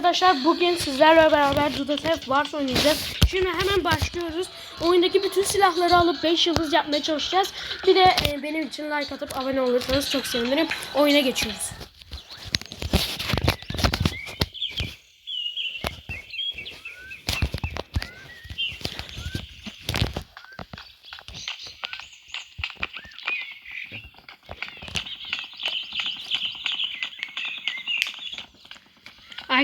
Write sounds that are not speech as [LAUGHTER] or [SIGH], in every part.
Arkadaşlar bugün sizlerle beraber Dudasef Wars oynayacağız. Şimdi hemen başlıyoruz. Oyundaki bütün silahları alıp 5 yıldız yapmaya çalışacağız. Bir de e, benim için like atıp abone olursanız çok sevinirim. Oyuna geçiyoruz.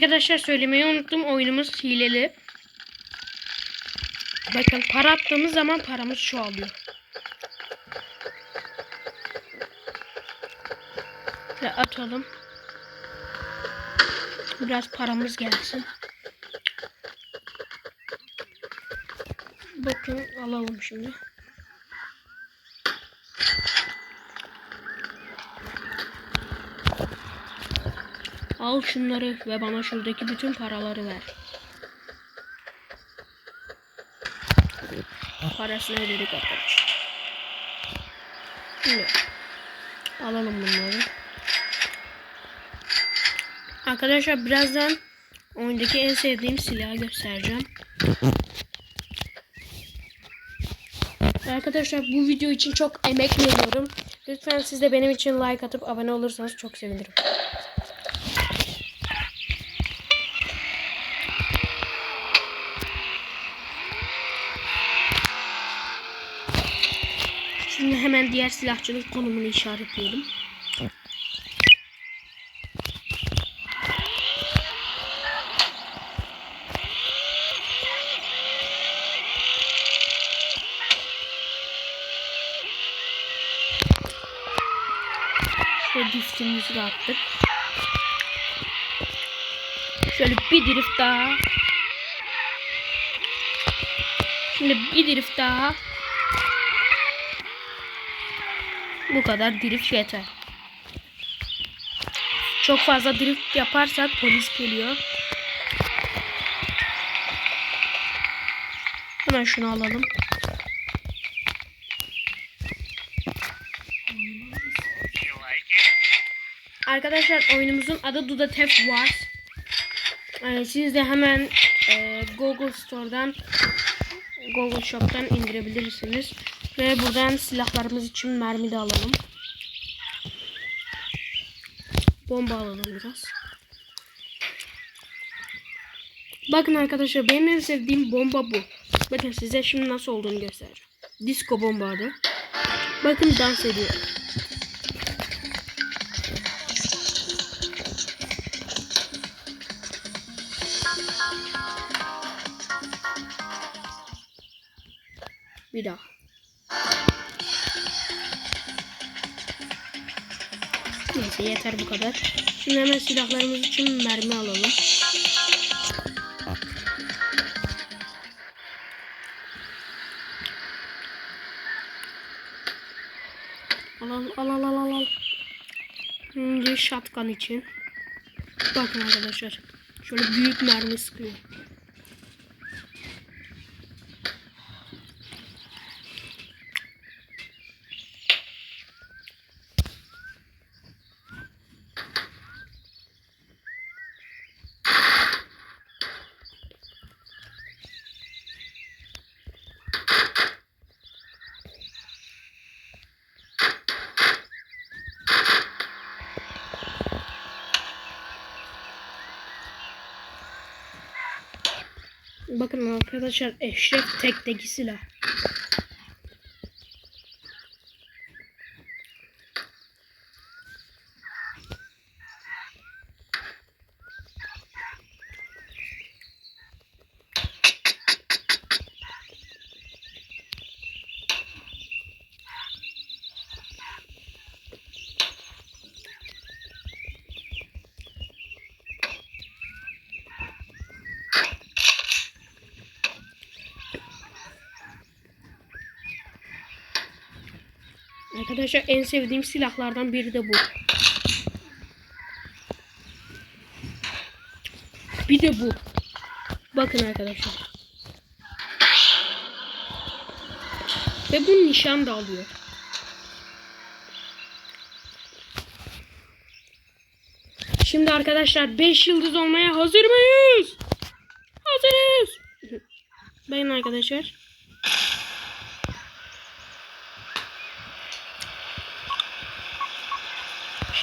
Arkadaşlar söylemeyi unuttum. Oyunumuz hileli. Bakın para attığımız zaman paramız çoğalıyor. Ve atalım. Biraz paramız gelsin. Bakın alalım şimdi. Al şunları ve bana şuradaki bütün paraları ver. Parasını ödedik arkadaşlar. Alalım bunları. Arkadaşlar birazdan oyundaki en sevdiğim silahı göstereceğim. Arkadaşlar bu video için çok emek veriyorum. Lütfen siz de benim için like atıp abone olursanız çok sevinirim. Şimdi hemen diğer silahçının konumunu işaretleyelim. Şöyle driftimizi de attık. Şöyle bir drift daha. Şimdi bir drift daha. Bu kadar drift yeter. Çok fazla drift yaparsak polis geliyor. Hemen şunu alalım. Arkadaşlar oyunumuzun adı Duda Theft Wars. Ee, siz de hemen e, Google Store'dan Google Shop'tan indirebilirsiniz. Ve buradan silahlarımız için mermi de alalım. Bomba alalım biraz. Bakın arkadaşlar benim en sevdiğim bomba bu. Bakın size şimdi nasıl olduğunu göstereceğim. Disco bomba adı. Bakın dans ediyor. Yeter bu kadar. Şimdi hemen silahlarımız için mermi alalım. Al al al al al al. Şimdi shotgun için. Bakın arkadaşlar. Şöyle büyük mermi sıkıyor. Bakın arkadaşlar Eşref tekteki silah. Arkadaşlar en sevdiğim silahlardan biri de bu. Bir de bu. Bakın arkadaşlar. Ve bu nişan da alıyor. Şimdi arkadaşlar 5 yıldız olmaya hazır mıyız? Hazırız. Bakın arkadaşlar.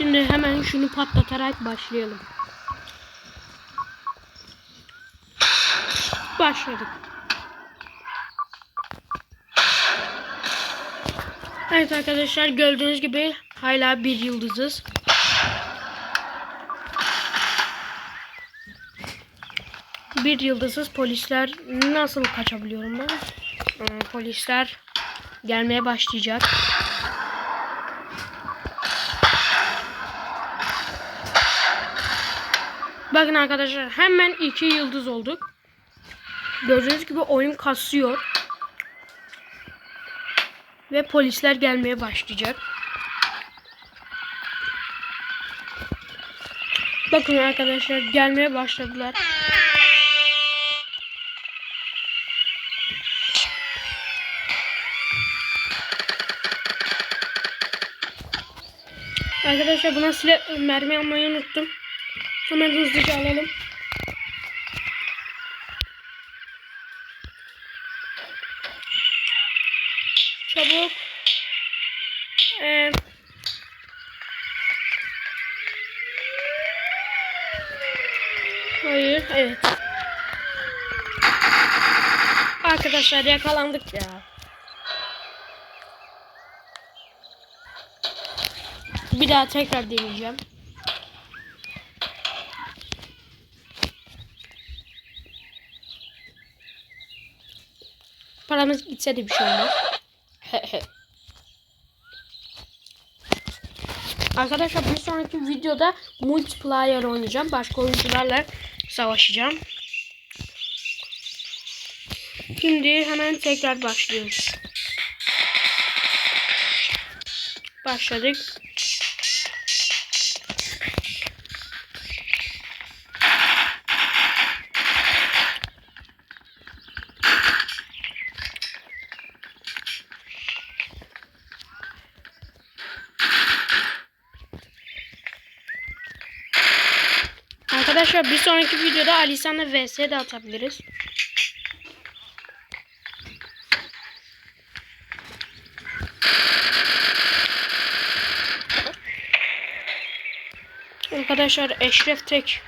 Şimdi hemen şunu patlatarak başlayalım. Başladık. Evet arkadaşlar gördüğünüz gibi hala bir yıldızız. Bir yıldızsız polisler nasıl kaçabiliyorum ben? Ee, Polisler gelmeye başlayacak. Bakın arkadaşlar hemen iki yıldız olduk. Gördüğünüz gibi oyun kasıyor. Ve polisler gelmeye başlayacak. Bakın arkadaşlar gelmeye başladılar. Arkadaşlar buna silah mermi almayı unuttum. Hemen hızlıca alalım. Çabuk. Ee, hayır, evet. Arkadaşlar yakalandık ya. Bir daha tekrar deneyeceğim. Paramız gitse de bir şey olmaz. [LAUGHS] Arkadaşlar bir sonraki videoda multiplayer oynayacağım. Başka oyuncularla savaşacağım. Şimdi hemen tekrar başlıyoruz. Başladık. Arkadaşlar bir sonraki videoda Alisan'la vs de atabiliriz. Arkadaşlar Eşref tek.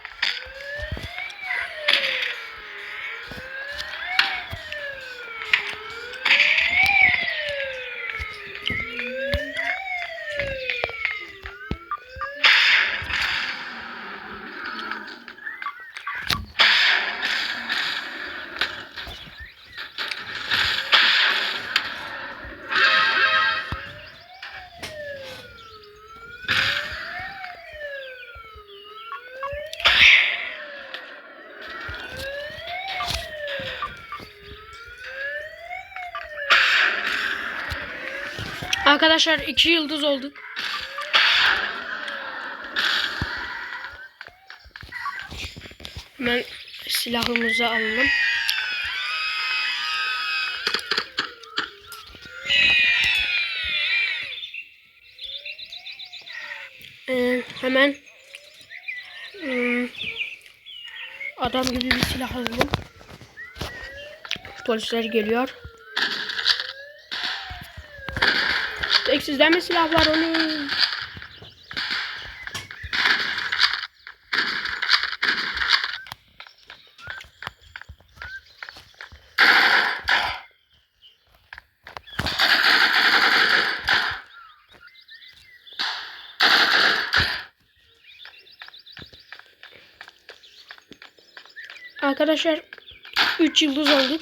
Arkadaşlar iki yıldız olduk. Hemen silahımızı alalım. Ee, hemen hmm, adam gibi bir silah alalım. Polisler geliyor. Tek sizden mi silah var onun? Arkadaşlar 3 yıldız olduk.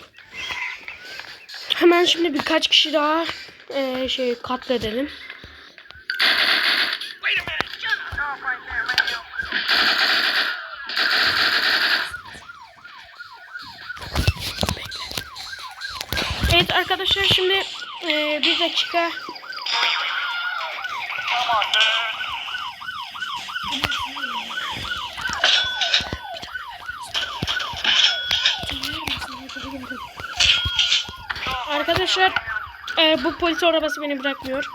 Hemen şimdi birkaç kişi daha eee, şey katledelim. Evet arkadaşlar şimdi eee, bir dakika. Arkadaşlar eee, bu polis arabası beni bırakmıyor.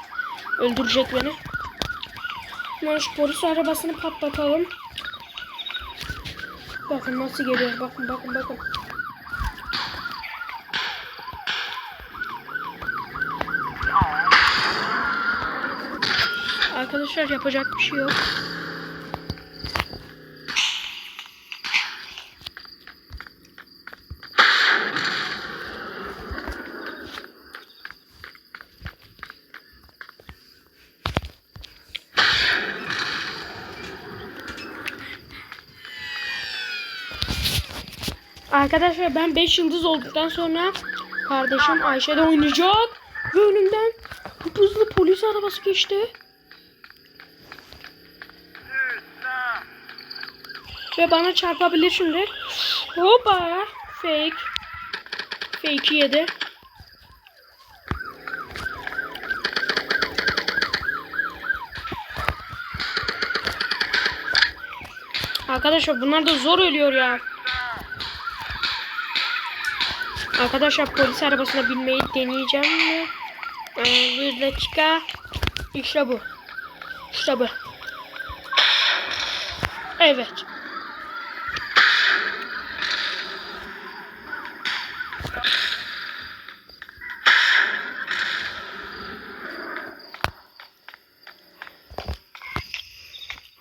Öldürecek beni. Hemen şu polis arabasını patlatalım. Bakın nasıl geliyor. Bakın bakın bakın. Arkadaşlar yapacak bir şey yok. Arkadaşlar ben 5 yıldız olduktan sonra kardeşim Ayşe de oynayacak. Ve önümden hızlı polis arabası geçti. Ve bana çarpabilir şimdi. Hoppa. Fake. Fake yedi. Arkadaşlar bunlar da zor ölüyor ya. Arkadaşlar polis arabasına binmeyi deneyeceğim mi? Ee, bir dakika. İşte bu. İşte bu. Evet.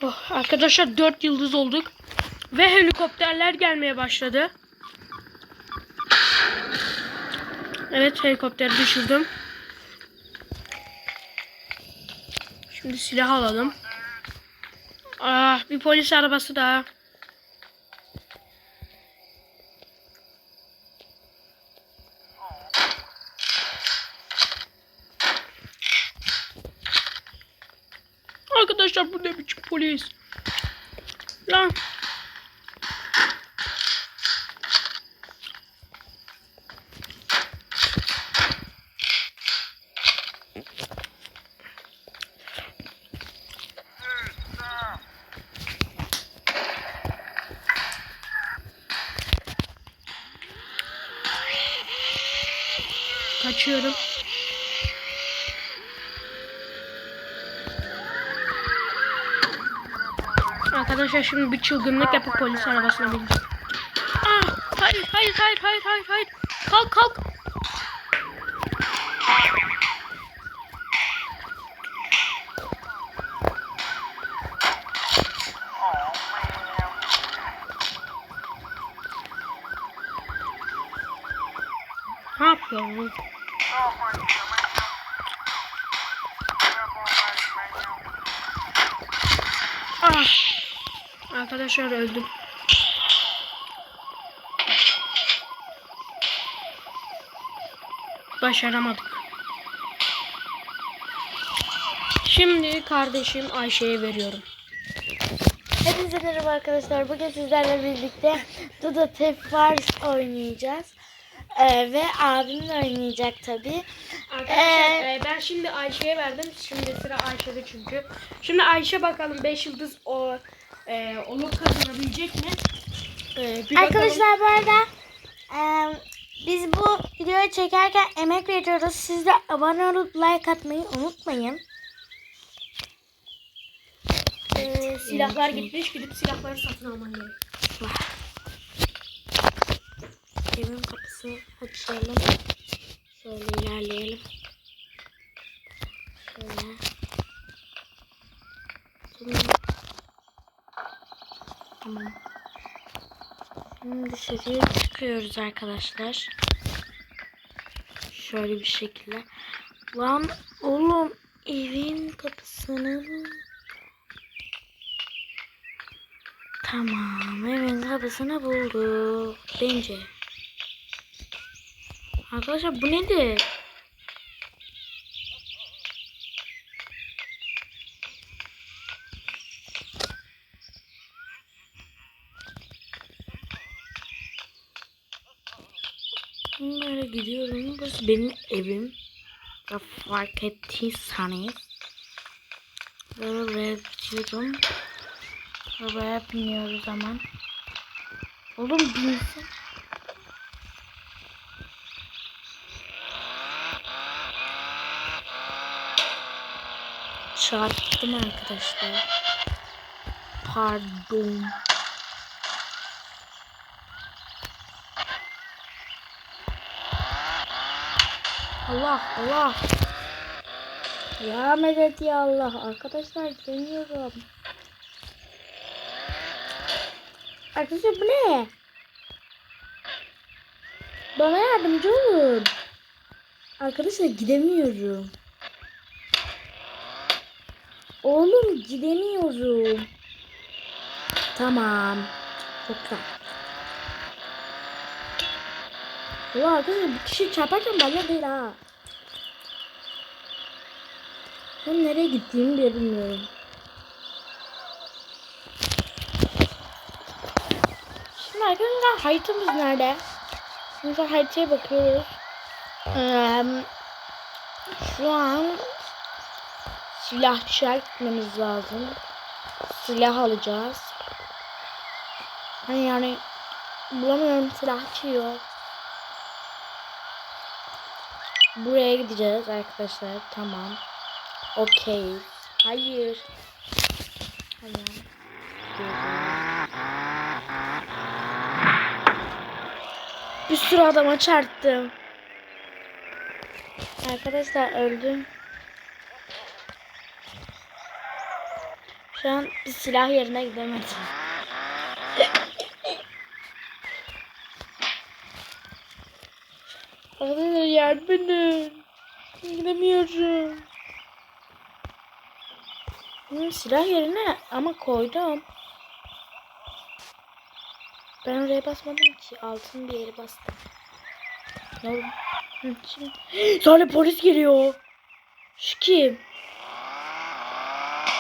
Oh, arkadaşlar 4 yıldız olduk. Ve helikopterler gelmeye başladı. Evet helikopteri düşürdüm. Şimdi silah alalım. Ah bir polis arabası daha. Arkadaşlar bu ne biçim polis? Lan. Dude, stop. Kaçıyorum. Arkadaşlar şimdi bir çılgınlık yapıp polis arabasına bineceğim. Ah, hayır, hayır, hayır, hayır, hayır, hayır. Kalk, kalk. Ne yapıyorsun? Stop Ah. Arkadaşlar öldüm. Başaramadık. Şimdi kardeşim Ayşe'ye veriyorum. Hepinize merhaba arkadaşlar. Bugün sizlerle birlikte Duda Tef Wars oynayacağız. Ee, ve abim de oynayacak tabi. Arkadaşlar Ee, e, ben şimdi Ayşe'ye verdim. Şimdi sıra Ayşe'de çünkü. Şimdi Ayşe bakalım 5 yıldız o e, onu kazanabilecek mi? E, bakalım. Arkadaşlar bu arada e, biz bu videoyu çekerken emek veriyoruz. Siz de abone olup like atmayı unutmayın. E, silahlar gitmiş. Gidip silahları satın alman gerek. Evin kapısını açalım. Şöyle ilerleyelim. Şöyle. Tamam. Şimdi dışarıya çıkıyoruz arkadaşlar. Şöyle bir şekilde. Lan oğlum evin kapısını Tamam evin kapısını bulduk. Bence. Arkadaşlar bu nedir? Böyle gidiyorum. Burası benim evim. Ya fark ettiyseniz. Böyle buraya gidiyorum. Arabaya biniyoruz hemen. Oğlum binsin. Çarptım arkadaşlar. Pardon. Allah Allah. Ya medet ya Allah. Arkadaşlar dönüyorum. Arkadaşlar bu ne? Bana yardımcı olun. Arkadaşlar gidemiyorum. Oğlum gidemiyorum. Tamam. Çok güzel. Ya arkadaşlar bir kişi çarparken bana değil ha. Ben nereye gittiğimi bile bilmiyorum. Şimdi arkadaşlar haritamız nerede? Şimdi haritaya bakıyoruz. Ee, şu an silahçıya gitmemiz lazım. Silah alacağız. Hani yani bulamıyorum silahçı yok. Buraya gideceğiz arkadaşlar. Tamam. Okey. Hayır. Hayır. Bir sürü adama çarptım. Arkadaşlar öldüm. Şu an bir silah yerine gidemedim. Arkadaşlar yardım edin. Gidemiyorum. Hmm, silah yerine ama koydum. Ben oraya basmadım ki. Altın bir yere bastım. Ne oldu? Hı, şimdi. [GASPS] Sonra polis geliyor. Şu kim?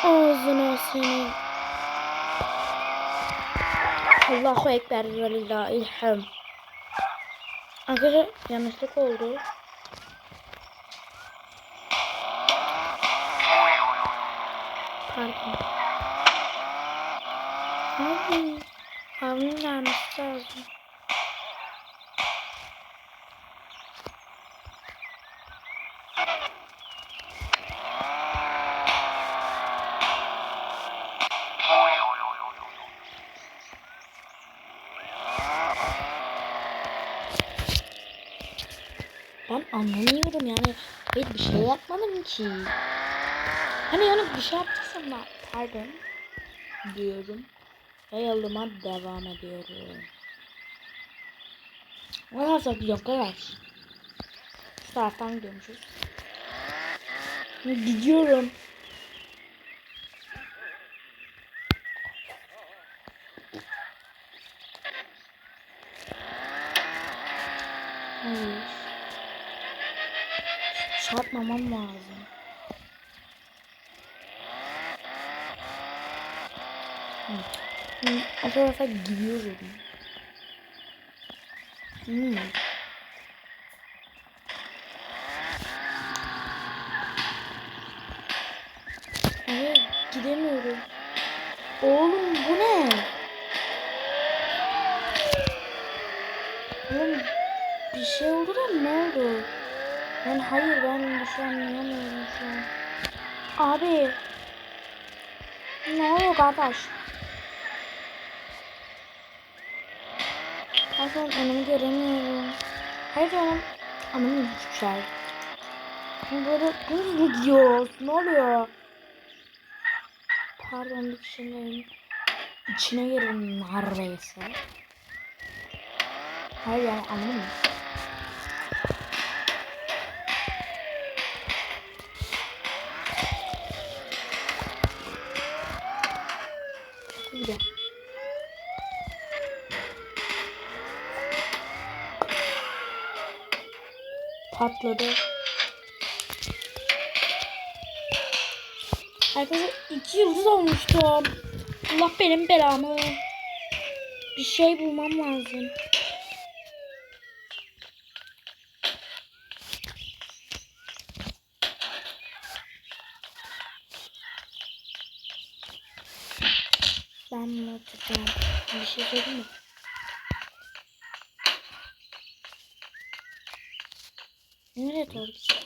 Ağzına seni. Allahu Ekber ve lillahil hamd. Arkadaşlar yanlışlık oldu. Pardon. Abi. Abimin gelmesi lazım. Ben anlamıyorum yani. Hayır bir şey yapmadım ki. Hani yani bir şey yaptıysam ben pardon diyorum. Ve yoluma devam ediyorum. Ne kadar gidiyorum kadar. Şu taraftan gidiyormuşuz. Gidiyorum. Hayır. Çarpmamam lazım. Hı. Hı, O tarafa gidiyorum. Hmm. Hayır, gidemiyorum. Oğlum bu ne? Oğlum bir şey oldu da ne oldu? Ben hayır ben bir şey anlayamıyorum şu an. Abi. Ne oluyor kardeş? Ben şu an önümü göremiyorum. Hayır canım. Anlamıyorum hiçbir şey. Bu Böyle hız mı gidiyor? Ne oluyor? Pardon bir kişinin içine girdim neredeyse. Hayır yani anlamıyorum. Bir de. Patladı. Arkadaşlar iki yıldız olmuştum. Allah benim belamı. Bir şey bulmam lazım. Ben bunu atacağım. Bir şey söyleyeyim mi? Nereye doğru gidiyor?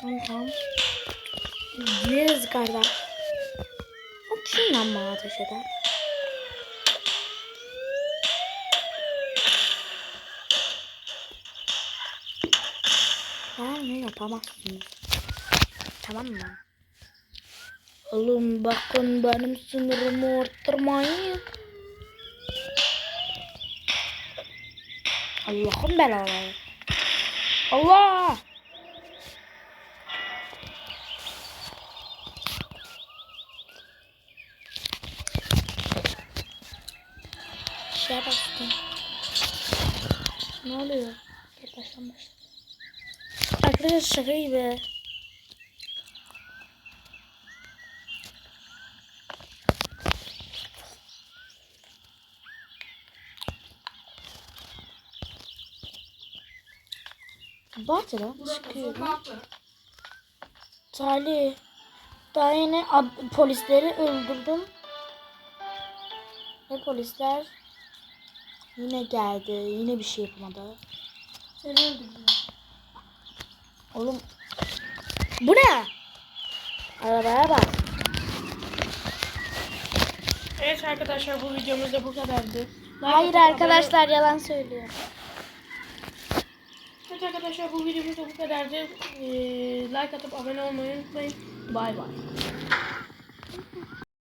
Tamam tamam. Gireriz galiba. O kim lan bana ateş eden? Ben ne yapamazsınız. Tamam mı? Oğlum bakın benim sınırımı arttırmayın. Allah'ım belaları. Allah! Şeye bastım. Ne oluyor? Dur baştan başla. Arkadaşlar şaka gibi. Bahçeden çıkıyorum. Salih. Daha yeni polisleri öldürdüm. Ve polisler yine geldi. Yine bir şey yapmadı. Seni öldürdüler. Oğlum. Bu ne? Arabaya bak. Evet arkadaşlar bu videomuz da bu kadardı. Like Hayır arkadaşlar yalan söylüyor. Evet arkadaşlar bu videomuz da bu kadardı. Ee, like atıp abone olmayı unutmayın. Bay bay.